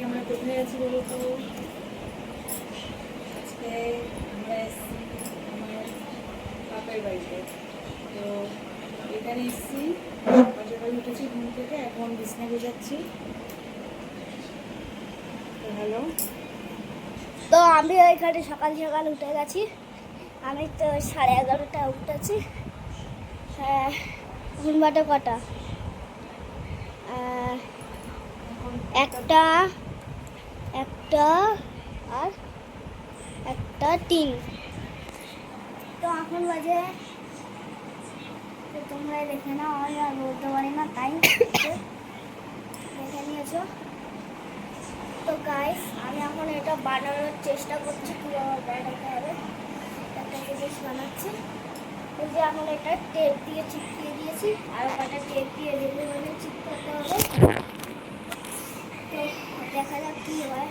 আজকে আমরা কোথায় আছি বলো তো? আজকে আমরা এসেছি আমার বাপের বাড়িতে। তো এখানে এসেছি সকাল সকাল উঠেছি ঘুম থেকে এখন বিছনা গোজাচ্ছি তো হ্যালো তো আমি ওইখানে সকাল সকাল উঠে গেছি। আমি তো সাড়ে এগারোটা উঠেছি। হ্যাঁ এখন কটা একটা একটা আর একটা তিন। তো এখন বাজে তোমরা দেখে নাও, আমি আর বলতে পারি না, তাই দেখে নিয়েছো। তো গাইস আমি এখন এটা বানানোর চেষ্টা করছি, কীভাবে বানাতে হবে, একটা জিনিস বানাচ্ছি। এই যে এখন এটা টেপ দিয়ে চিপকিয়ে দিয়েছি, আর ওটা টেপ দিয়ে রেলে রেলে চিপকাতে হবে তো দেখা যাক কী হয়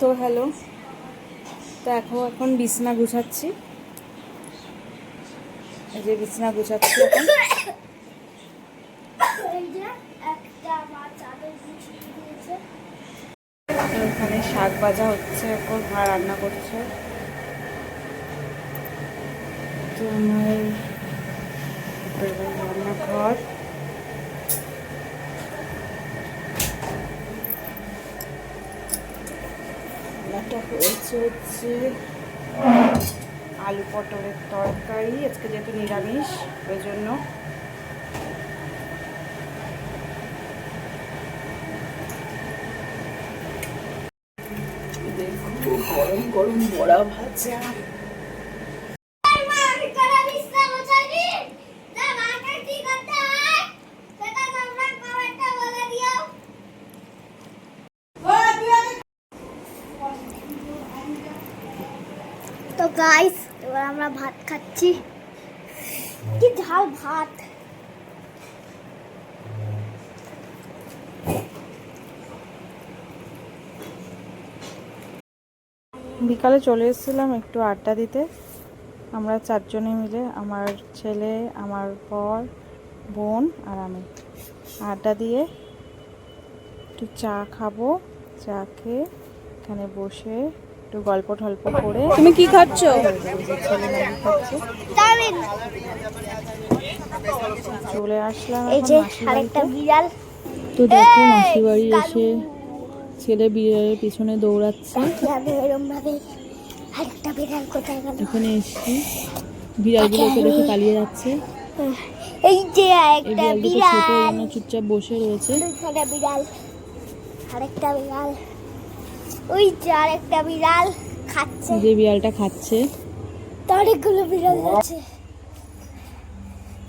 তো হ্যালো। তো এখন এখন বিছনা গুছাচ্ছি। এই যে বিছনা গুছাচ্ছি এখন। এখানে শাক ভাজা হচ্ছে, এখন মা রান্না করছে। তো আমার রান্নাঘর। রান্নাটা হয়েছে হচ্ছে আলু পটলের তরকারি। আজকে যেহেতু নিরামিষ, ওই জন্য। গরম গরম বড়া ভাজা। তো গাইস এবার আমরা ভাত খাচ্ছি। কি ঝাল ভাত। বিকালে চলে এসেছিলাম একটু আড্ডা দিতে। আমরা চারজনে মিলে, আমার ছেলে, আমার বর, বোন আর আমি। আড্ডা দিয়ে একটু চা খাব। চা খেয়ে এখানে বসে একটু গল্প টল্প করে তুমি কি খাচ্ছ? চলে আসলাম এই যে মাসির আরেকটা বিড়াল। তো দেখো মাসি বাড়ি এসে ছেলে বিড়ালের পিছনে দৌড়াচ্ছে। যাবে এরম ভাবে আরেকটা বিড়াল কোথায় গেল? এখানে এসছি। বিড়ালগুলোকে দেখে পালিয়ে যাচ্ছে। এই যে একটা বিড়াল। ছোট চুপচাপ বসে রয়েছে। বিড়াল। আরেকটা বিড়াল। ওই যে আরেকটা বিড়াল খাচ্ছে। যে বিড়ালটা খাচ্ছে। অনেকগুলো বিড়াল আছে।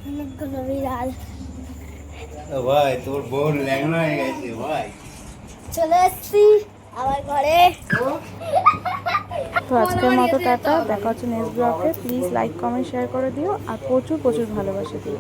অনেকগুলো বিড়াল। ভাই তোর বোন ল্যাংড়া হয়ে গেছে ভাই। চলে এসছি আমার ঘরে। তো আজকের মতো টাটা দেখা হচ্ছে নেক্সট ব্লগে প্লিজ লাইক কমেন্ট শেয়ার করে দিও আর প্রচুর প্রচুর ভালোবাসা দিও।